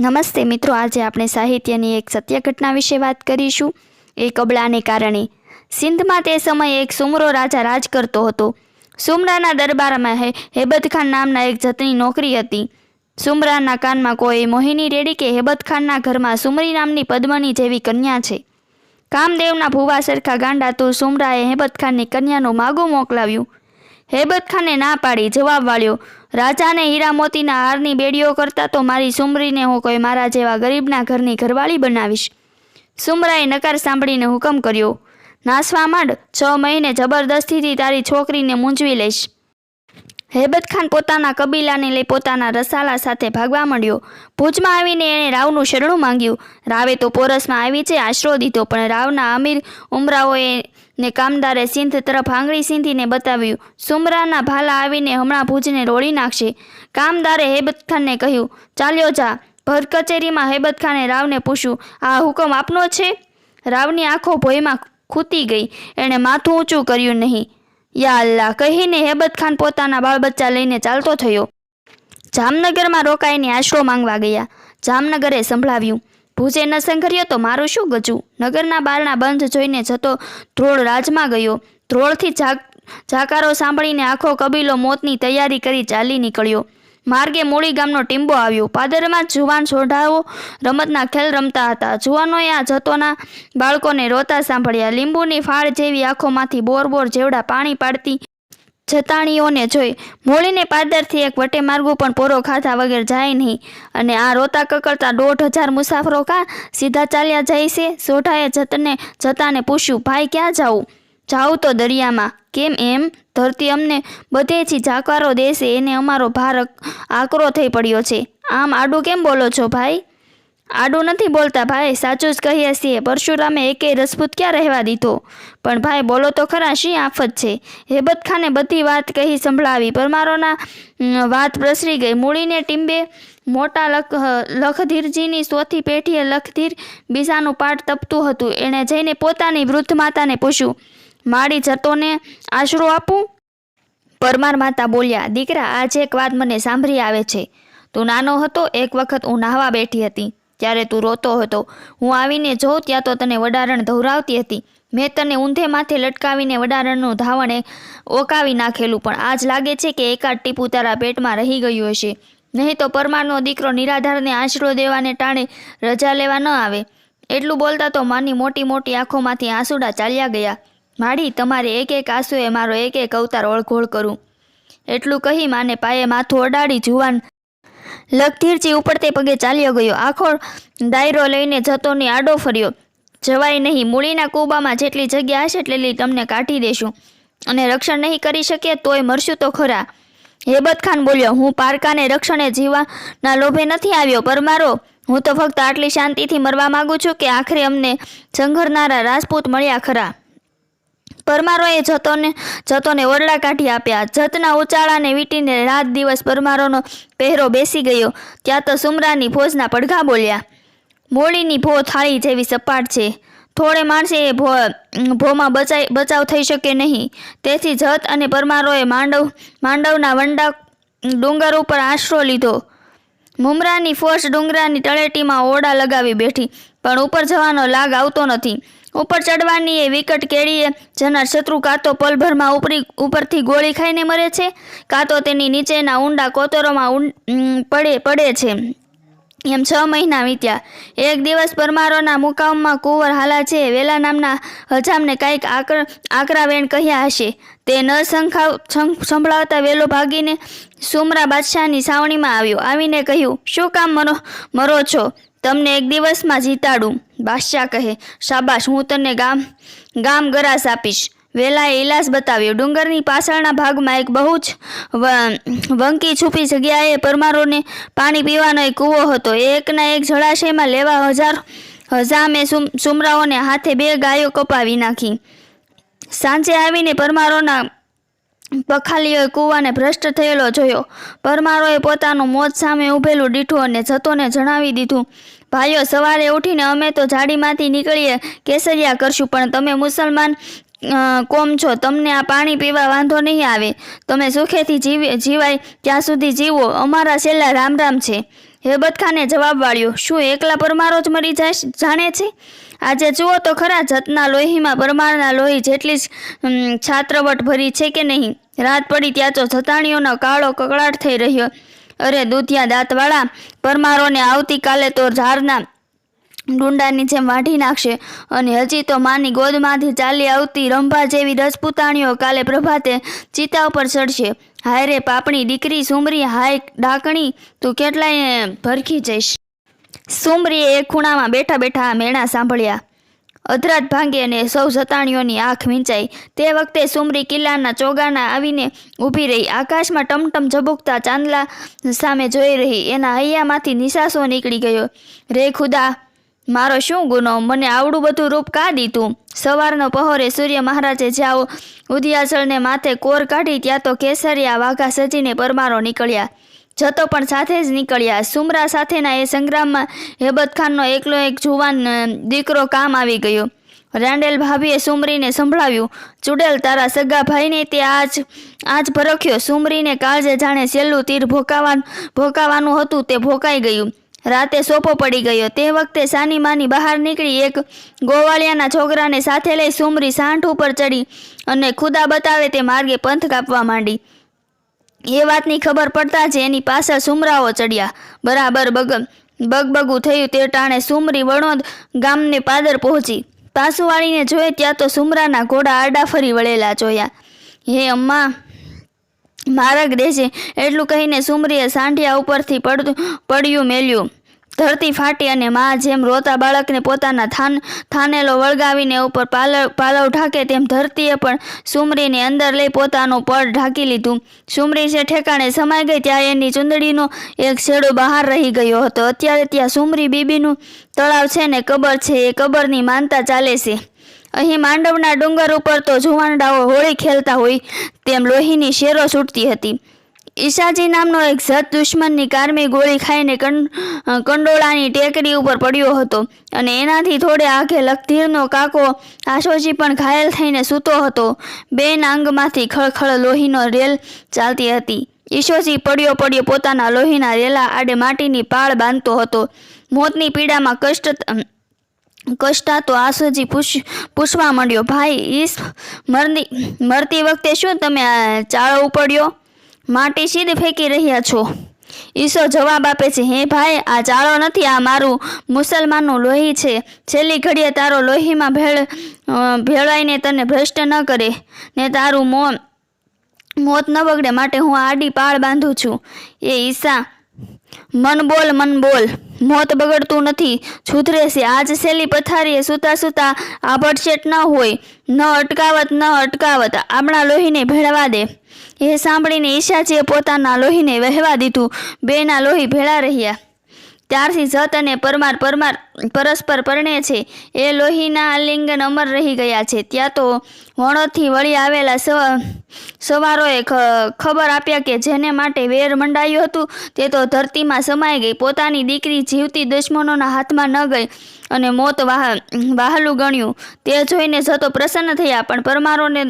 નમસ્તે મિત્રો, આજે આપણે સાહિત્યની એક સત્ય ઘટના વિશે વાત કરીશું. એ કબળાને કારણે સિંધમાં તે સમયે એક સુમરો રાજા રાજ કરતો હતો. સુમરાના દરબારમાં હેબતખાન નામના એક જતની નોકરી હતી. સુમરાના કાનમાં કોઈ મોહિની રેડી કે હેબતખાનના ઘરમાં સુમરી નામની પદ્મની જેવી કન્યા છે. કામદેવના ભુવા સરખા ગાંડા તો સુમરાએ હેબતખાનની કન્યાનું માગું મોકલાવ્યું. હેબત ખાને ના પાડી જવાબ વાળ્યો. રાજાને હીરા મોતીના હારની બેડીઓ કરતા તો મારી સુમરીને હું કોઈ મારા જેવા ગરીબના ઘરની ઘરવાળી બનાવીશ. સુમરાએ નકાર સાંભળીને હુકમ કર્યો. નાસવા માંડ, છ મહિને જબરદસ્તીથી તારી છોકરીને મૂંઝવી લઈશ. હેબત ખાન પોતાના કબીલાને લઈ પોતાના રસાલા સાથે ભાગવા માંડ્યો. ભુજમાં આવીને એણે રાવનું શરણું માંગ્યું. રાવે તો પોરસમાં આવી છે આશરો દીધો પણ રાવના અમીર ઉમરાઓએ ને કામદારે સિંધ તરફ આંગળી સિંધીને બતાવ્યું, સુમરાના ભાલા આવીને હમણાં ભુજને રોળી નાખશે. કામદારે હેબત ખાનને કહ્યું, ચાલ્યો જા, ભર કચેરીમાં હેબત ખાને રાવને પૂછ્યું આ હુકમ આપનો છે? રાવની આંખો ભોયમાં ખૂતી ગઈ, એણે માથું ઊંચું કર્યું નહીં. યા કહીને હેબત ખાન પોતાના બાળ બચ્ચા લઈને ચાલતો થયો. જામનગરમાં રોકાઈને આશરો માંગવા ગયા. જામનગરે સંભળાવ્યું, ભુજે ન સંઘર્યો તો મારું શું ગજું? નગરના બારણા બંધ જોઈને જતો ધ્રોળ રાજમાં ગયો. ધ્રોળથી જાગ જાકારો સાંભળીને આખો કબીલો મોતની તૈયારી કરી ચાલી નીકળ્યો. માર્ગે મૂળી ગામનો ટીંબો આવ્યો. પાદરમાં જુવાન સોઢાઓ રમતના ખેલ રમતા હતા. જુવાનોએ આ જતોના બાળકોને રોતા સાંભળ્યા. લીંબુની ફાળ જેવી આંખોમાંથી બોર બોર જેવડા પાણી પાડતી જતાણીઓને જોઈ. મોળીને પાદરથી એક વટે માર્ગો પણ પોરો ખાધા વગર જાય નહીં. અને આ રોતા કકડતા દોઢ હજાર મુસાફરો કા સીધા ચાલ્યા જાય છે? સોઢાએ જતને જતાને પૂછ્યું, ભાઈ, ક્યાં જાવું જાઉં તો દરિયામાં. કેમ એમ? ધરતી અમને બધેથી જાકારો દેશે, એને અમારો ભાર આકરો થઈ પડ્યો છે. આમ આડું કેમ બોલો છો ભાઈ? આડું નથી બોલતા ભાઈ, સાચું જ કહીએ છીએ. પરશુરામે એકેય રસભૂત ક્યાં રહેવા દીધો? પણ ભાઈ, બોલો તો ખરા, શી આફત છે? હેબત ખાને બધી વાત કહી સંભળાવી પરમારોના વાત પ્રસરી ગઈ. મૂળીને ટીંબે મોટા લખ, લખધીરજીની સોથી પેઠીએ લખધીર બીજાનું પાટ તપતું હતું. એણે જઈને પોતાની વૃદ્ધ માતાને પૂછ્યું માડી જતોને આશરો આપું? પરમાર માતા બોલ્યા, દીકરા, આજે એક વાત મને સાંભળી આવે છે. તું નાનો હતો, એક વખત હું નાહવા બેઠી હતી. ત્યારે તું રોતો હતો, હું આવીને જોઉં ત્યાં તો તને વડારણ ધવરાવતી હતી. મેં તને ઊંધે માથે લટકાવીને વડારણનું ધાવણે ઓકાવી નાખેલું, પણ આજ લાગે છે કે એકાદ ટીપું તારા પેટમાં રહી ગયું હશે. નહીં તો પરમારનો દીકરો નિરાધારને આશરો દેવાને ટાણે રજા લેવા ન આવે. એટલું બોલતા તો માની મોટી મોટી આંખોમાંથી આંસુડા ચાલ્યા ગયા. માડી, તમારે એક એક આંસુએ મારો એક એક અવતાર ઓળઘોળ કરું. એટલું કહી માને પાયે માથું અડાડી જુવાન લખધીરજી ઉપડતે પગે ચાલ્યો ગયો. આખો દાયરો લઈને જતોની આડો ફર્યો. જવાય નહીં, મૂળીના કૂબામાં જેટલી જગ્યા હશે એટલી તમને કાઢી દેશું. અને રક્ષણ નહીં કરી શકીએ તોય મરશું તો ખરા. હેબત ખાન બોલ્યો, હું પારકાને રક્ષણે જીવાના લોભે નથી આવ્યો, પર મારો, હું તો ફક્ત આટલી શાંતિથી મરવા માગું છું કે આખરે અમને સંઘરનારા રાજપૂત મળ્યા ખરા. પરમારોએ જતોને જતોને ઓરડા કાઢી આપ્યા. જતના ઉચાળાને વીટીને રાત દિવસ પરમારોનો પહેરો બેસી ગયો. ત્યાં તો સુમરાની ફોજના પડઘા બોલ્યા, મોળીની ભો થાળી જેવી સપાટ છે. થોડે માણસે એ ભો, ભોમાં બચાઈ, બચાવ થઈ શકે નહીં. તેથી જત અને પરમારોએ માંડવ, માંડવના વંડા, ડુંગર ઉપર આશરો લીધો. મુમરાની ફોર્સ ડુંગરાની તળેટીમાં ઓરડા લગાવી બેઠી, પણ ઉપર જવાનો લાગ આવતો નથી. ઉપર ચડવાની એ વિકટ કેળીએ જનાર શત્રુ કાં તો પલભરમાં ઉપરી, ઉપરથી ગોળી ખાઈને મરે છે, કાં તો તેની નીચેના ઊંડા કોતરોમાં પડે પડે છે. એમ છ મહિના વીત્યા. એક દિવસ પરમારોના મુકામમાં કુંવર હાલા છે, વેલા નામના હજામને કાંઈક આકર, આકરાવેણ કહ્યા હશે. તે ન સંખાવ સંભળાવતા વેલો ભાગીને સુમરા બાદશાહની સાવણીમાં આવ્યો. આવીને કહ્યું, શું કામ મરો મરો છો? તમને એક દિવસમાં જીતાડું બાદશાહ કહે, શાબાશ, હું તને ગામ ગામ ગરાસ આપીશ. વેલાએ ઇલાસ બતાવ્યો, ડુંગરની પાછળના ભાગમાં એક બહુ જ વંકી છુપી જગ્યાએ પરમારોને પાણી પીવાનો એક કૂવો હતો. એકના એક જળાશયમાં લેવા હજાર, હજામે સુમ, સુમરાઓને હાથે બે ગાયો કપાવી નાખી. સાંજે આવીને પરમારોના પખાલીઓએ કૂવાને ભ્રષ્ટ થયેલો જોયો. પરમારોએ પોતાનું મોત સામે ઊભેલું દીઠું અને જતોને જણાવી દીધું, ભાઈઓ, સવારે ઉઠીને અમે તો જાડીમાંથી નીકળીએ, કેસરિયા કરશું, પણ તમે મુસલમાન કોમ છો, તમને આ પાણી પીવા વાંધો નહીં આવે. તમે સુખેથી જીવી, જીવાય ત્યાં સુધી જીવો. અમારા છેલ્લા રામ રામ છે. હેબતખાને જવાબ વાળ્યો, શું એકલા પરમારો જ મરી જાય જાણે છે? આજે જુઓ તો ખરા, જતના લોહીમાં પરમારના લોહી જેટલી જ છાત્રવટ ભરી છે કે નહીં? રાત પડી ત્યાં તો જતાણીઓનો કાળો કકળાટ થઈ રહ્યો. અરે દૂધિયા દાંતવાળા, પરમારોને આવતીકાલે તો ઝારના ડુંડાની જેમ વાઢી નાખશે. અને હજી તો માની ગોદમાંથી ચાલી આવતી રંભા જેવી રજપૂતાણીઓ કાલે પ્રભાતે ચિતા ઉપર ચડશે. હાય રે પાપણી દીકરી, સુમરી, હાય ડાકણી, તું કેટલાય ભરખી જઈશ. સુમરીએ એક ખૂણામાં બેઠા બેઠા મેણા સાંભળ્યા. અધરાત ભાંગી અને સૌ સતાણીઓની આંખ મીંચાઈ. તે વખતે સુમરી કિલ્લાના ચોગાના આવીને ઊભી રહી. આકાશમાં ટમટમ ઝબુકતા ચાંદલા સામે જોઈ રહી. એના હૈયામાંથી નિશાસો નીકળી ગયો. રે ખુદા, મારો શું ગુનો? મને આવડું બધું રૂપ કા દીધું? સવારનો પહોરે સૂર્ય મહારાજે જાઓ ઉદિયાચળને માથે કોર કાઢી, ત્યાં તો કેસરિયા વાઘા સજીને પરમારો નીકળ્યા. જતો પણ સાથે જ નીકળ્યા. સુમરા સાથેના એ સંગ્રામમાં હેબત ખાનનો એકલો એક જુવાન દીકરો કામ આવી ગયો. રાંડેલ ભાભીએ સુમરીને સંભળાવ્યું, ચુડેલ, તારા સગા ભાઈને તે આજ આજ ભરખ્યો. સુમરીને કાળજે જાણે છેલ્લું તીર ભોકાવા ભોકાવાનું હતું તે ભોકાઈ ગયું. રાતે સોપો પડી ગયો. તે વખતે સાની માની બહાર નીકળી એક ગોવાળિયાના છોકરાને સાથે લઈ સુમરી સાંઠ ઉપર ચડી અને ખુદા બતાવે તે માર્ગે પંથ કાપવા માંડી. એ વાતની ખબર પડતા જ એની પાછળ સુમરાઓ ચડ્યા. બરાબર બગ બગબગું થયું તે ટાણે સુમરી વણોદ ગામને પાદર પહોંચી. પાસુવાળીને જોઈ ત્યાં તો સુમરાના ઘોડા આડા ફરી વળેલા જોયા. હે અમ્મા, મારગ દેશે એટલું કહીને સુમરીએ સાંઢિયા ઉપરથી પડતું, પડ્યું મેલ્યું. ધરતી ફાટી અને મા જેમ રોતા બાળકને પોતાના થાન થાનેલો વળગાવીને ઉપર પાલવ પાલવ ઢાંકે, તેમ ધરતીએ પણ સુમરીને અંદર લઈ પોતાનું પડ ઢાંકી લીધું. સુમરી જે ઠેકાણે સમાઈ ગઈ, ત્યાં એની ચુંદડીનો એક છેડો બહાર રહી ગયો હતો. અત્યારે ત્યાં સુમરી બીબીનું તળાવ છે ને કબર છે, એ કબરની માનતા ચાલે છે. અહીં માંડવના ડુંગર ઉપર તો જુવાનડાઓ હોળી ખેલતા હોય તેમ લોહીની શેરો છૂટતી હતી. ઈશાજી નામનો એક જત દુશ્મનની કારમી ગોળી ખાઈને કંડોળાની ટેકરી ઉપર પડ્યો હતો અને એનાથી થોડે આગે લખધીરનો કાકો આશોજી પણ ઘાયલ થઈને સૂતો હતો. બે નાંગમાંથી ખળખળ લોહીનો રેલ ચાલતી હતી. ઈશોજી પડ્યો પડ્યો પોતાના લોહીના રેલા આડે માટીની પાળ બાંધતો હતો. મોતની પીડામાં કષ્ટ કષ્ટાતો આશોજી પૂછ પૂછવા માંડ્યો, ભાઈ, ઈશ મરતી વખતે શું તમે ચાળો ઉપડ્યો? માટી સીધ ફેંકી રહ્યા છો? ઈસો જવાબ આપે છે, હે ભાઈ, આ ચાળો નથી, આ મારું મુસલમાનનું લોહી છે. છેલ્લી ઘડીએ તારો લોહીમાં ભેળ ભેળાઈને તને ભ્રષ્ટ ન કરે, ને તારું મો, મોત ન બગડે, માટે હું આડી પાળ બાંધું છું. એ ઈસા મન બોલ મન બોલ. મોત બગડતું નથી. સુધરે છે. આજ સેલી પથારીએ સૂતા સૂતા આભડશેટ ન હોય. ન અટકાવત ન અટકાવત. આપણા લોહીને ભેળવા દે. એ સાંભળીને ઈશાજીએ પોતાના લોહીને વહેવા દીધું. બેના લોહી ભેળા રહ્યા. ત્યારથી જત અને પરમાર પરમાર પરસ્પર પરણે છે. એ લોહીના આલિંગન અમર રહી ગયા છે. ત્યાં તો વણોથી વળી આવેલા સવા સવારોએ ખબર આપ્યા કે જેને માટે વેર મંડાયું હતું, તે તો ધરતીમાં સમાઈ ગઈ. પોતાની દીકરી જીવતી દુશ્મનોના હાથમાં ન ગઈ અને મોત વાહ વહાલું ગણ્યું. તે જોઈને જતો પ્રસન્ન થયા, પણ પરમારોને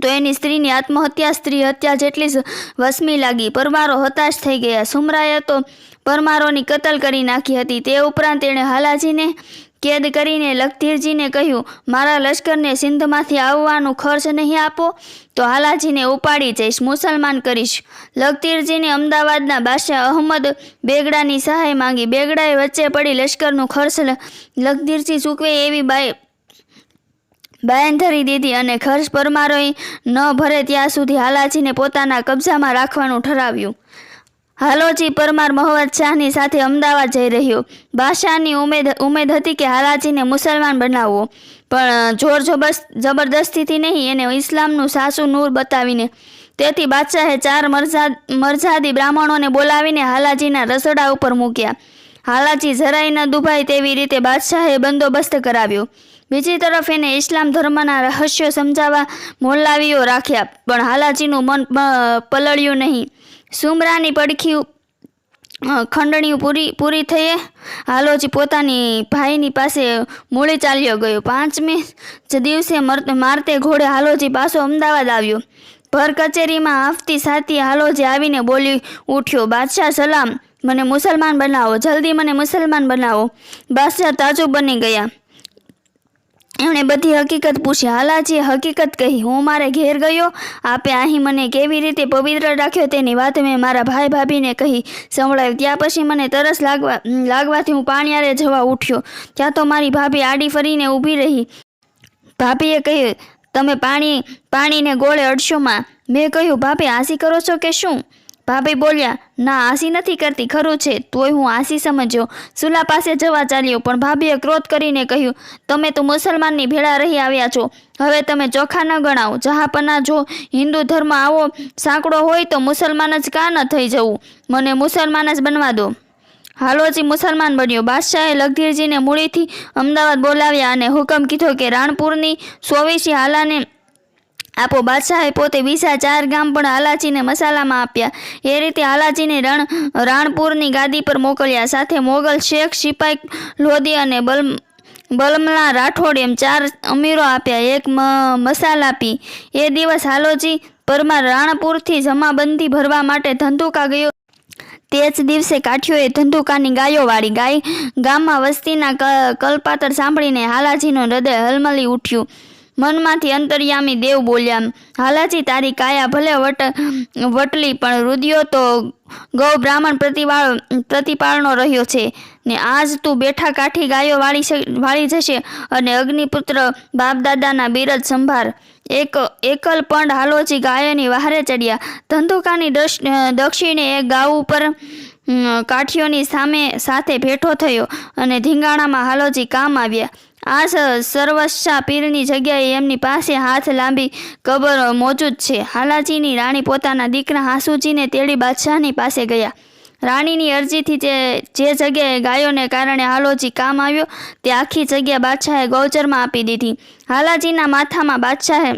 તો એની સ્ત્રીની આત્મહત્યા સ્ત્રી હત્યા જેટલી વસમી લાગી. પરમારો હતાશ થઈ ગયા. સુમરાએ તો પરમારોની કતલ કરી નાખી હતી. તે ઉપરાંત તેણે હાલાજીને કેદ કરીને લખધીરજીને કહ્યું, મારા લશ્કરને સિંધમાંથી આવવાનું ખર્ચ નહીં આપો, તો હાલાજીને ઉપાડી જઈશ. મુસલમાન કરીશ. લખધીરજીને અમદાવાદના બાદશાહ અહમદ બેગડાની સહાય માંગી. બેગડાએ વચ્ચે પડી લશ્કરનું ખર્ચ લખધીરજી ચૂકવે એવી બાઈ ધરી દીધી અને ખર્ચ પરમારોએ ન ભરે ત્યાં સુધી હાલાજીને પોતાના કબજામાં રાખવાનું ઠરાવ્યું. હાલોજી પરમાર મોહમ્મદ શાહની સાથે અમદાવાદ જઈ રહ્યો. બાદશાહની ઉમેદ ઉમેદ હતી કે હાલાજીને મુસલમાન બનાવવો, પણ જોર જબરદસ્તીથી નહીં, એને ઇસ્લામનું સાસુ નૂર બતાવીને. તેથી બાદશાહે ચાર મરજા મરજાદી બ્રાહ્મણોને બોલાવીને હાલાજીના રસોડા ઉપર મૂક્યા. હાલાજી જરાય ન દુભાય તેવી રીતે બાદશાહે બંદોબસ્ત કરાવ્યો. બીજી તરફ એને ઇસ્લામ ધર્મના રહસ્યો સમજાવવા મોલાવીઓ રાખ્યા, પણ હાલાજીનું મન પલળ્યું નહીં. સુમરાની પડખી ખંડણીઓ પૂરી પૂરી થઈએ હાલોજી પોતાની ભાઈની પાસે મૂળી ચાલ્યો ગયો. પાંચમી જ દિવસે મારતે ઘોડે હાલોજી પાછો અમદાવાદ આવ્યો. ભર કચેરીમાં આવતી સાથી હાલોજી આવીને બોલી ઉઠ્યો. બાદશાહ સલામ મને મુસલમાન બનાવો, જલ્દી મને મુસલમાન બનાવો. બાદશાહ તાજુ બની ગયા. એમણે બધી હકીકત પૂછી હાલાજીએ હકીકત કહી. હું મારે ઘેર ગયો. આપે અહીં મને કેવી રીતે પવિત્ર રાખ્યો તેની વાત મેં મારા ભાઈ ભાભીને કહી. સંભળાવી ત્યાં પછી મને તરસ લાગવા લાગવાથી હું પાણીયારે જવા ઉઠ્યો. ત્યાં તો મારી ભાભી આડી ફરીને ઊભી રહી. ભાભીએ કહ્યું, તમે પાણી, પાણીને ગોળે અડશોમાં મેં. કહ્યું, ભાભી આસી કરો છો કે શું? ભાભી બોલ્યા, ના આસી નથી કરતી, ખરું છે, તોય હું આસી સમજ્યો. સુલા પાસે જવા ચાલ્યો, પણ ભાભીએ ક્રોધ કરીને કહ્યું, તમે તો મુસલમાનની ભેળા રહી આવ્યા છો. હવે તમે ચોખા ન ગણાવો. જહાપના જો હિન્દુ ધર્મ આવો સાંકડો હોય તો મુસલમાન જ કા ન થઈ જવું? મને મુસલમાન જ બનવા દો. હાલોજી મુસલમાન બન્યો. બાદશાહે લગધીરજીને મૂળીથી અમદાવાદ બોલાવ્યા અને હુકમ કીધો કે રાણપુરની સોવીસી હાલાને આપો બાદશાહે પોતે બીજા ચાર ગામ પણ હાલાજીને મસાલામાં આપ્યા. એ રીતે હાલાજીને રણ, રાણપુરની ગાદી પર મોકલ્યા. સાથે મોગલ શેખ, સિપાઈ, લોધી અને બલ, બલમલા રાઠોડ એમ ચાર અમીરો આપ્યા. એક મસાલા એ દિવસ હાલોજી પરમાર રાણપુરથી જમાબંધી ભરવા માટે ધંધુકા ગયો. તે જ દિવસે કાઠિયોએ ધંધુકાની ગાયો વાળી ગાય ગામમાં વસ્તીના કલપાતર સાંભળીને હાલાજીનું હૃદય હલમલી ઉઠ્યું. મનમાંથી અંતર્યામી દેવ બોલ્યા, હાલાજી, તારી કાયા ભલે વટ, વટલી, પણ રુદિયો તો ગૌ બ્રાહ્મણ પ્રતિવાળ, પ્રતિપાળનો રહ્યો છે. ને આજ તું બેઠા કાઠી ગાયો વાળી વાળી જશે અને અગ્નિપુત્ર બાપદાદાના બિરજ સંભાર. એક, એકલ પંડ હાલોજી ગાયોની વહારે ચડ્યા. ધંધુકાની દક્ષિણે એક ગાઉ ઉપર કાઠીઓની સામે, સાથે ભેઠો થયો અને ધીંગાણામાં હાલોજી કામ આવ્યા. આ સર્વસ્સા પીરની જગ્યાએ એમની પાસે હાથ લાંબી કબર મોજૂદ છે. હાલાજીની રાણી પોતાના દીકરા હાસુજીને તેડી બાદશાહની પાસે ગયા. રાણીની અરજીથી જે જે જગ્યાએ ગાયોને કારણે હાલોજી કામ આવ્યો, તે આખી જગ્યા બાદશાહે ગૌચરમાં આપી દીધી. હાલાજીના માથામાં બાદશાહે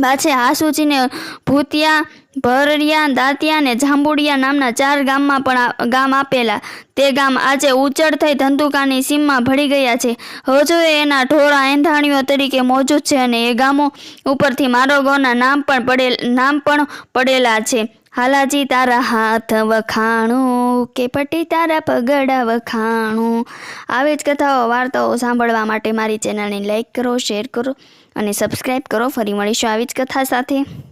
બાદશાહે હાસુજીને ભૂતિયા ભરડિયા દાંતિયા અને જાંબુડિયા નામના ચાર ગામમાં પણ ગામ આપેલા. તે ગામ આજે ઉચડ થઈ ધંધુકાની સીમમાં ભળી ગયા છે. હજુ એના ઢોરા એંધાણીઓ તરીકે મોજૂદ છે અને એ ગામો ઉપરથી મારોગોના નામ પણ પડેલ, નામ પણ પડેલા છે. હાલાજી, તારા હાથ વખાણું કે પટી તારા પગડા વખાણું? આવી જ કથાઓ, વાર્તાઓ સાંભળવા માટે મારી ચેનલને લાઈક કરો, શેર કરો અને સબસ્ક્રાઈબ કરો. ફરી મળીશું આવી જ કથા સાથે.